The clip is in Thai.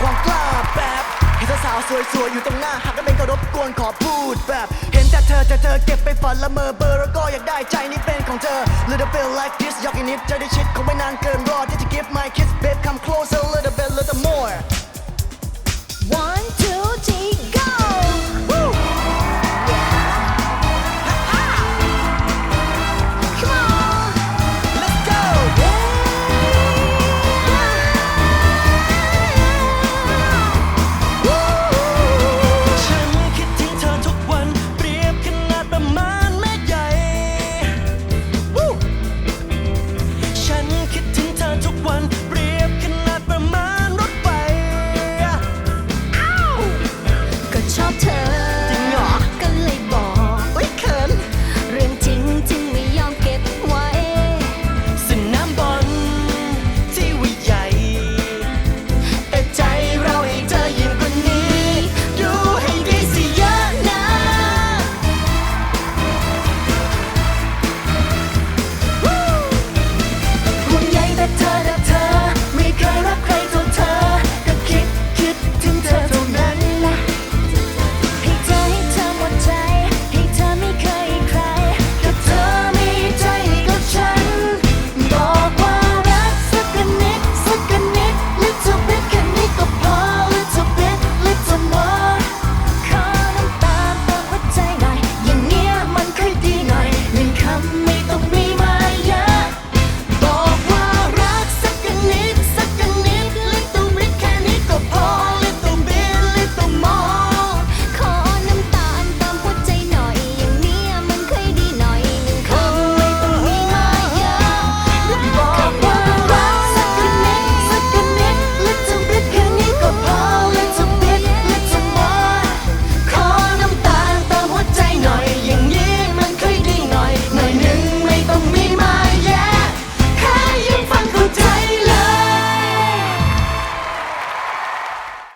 ความกล้าแบบเห็นสาวสวยๆอยู่ตรงหน้าหากก็เป็นก็รบกวนขอพูดแบบ เห็นแต่เธอแต่เธอเก็บไปฝันละเมอเบอร์แล้วก็อยากได้ใจนี่เป็นของเธอ Little bit like this อยากอีกนิดจะได้ชิดคงไม่นานเกินรอดที่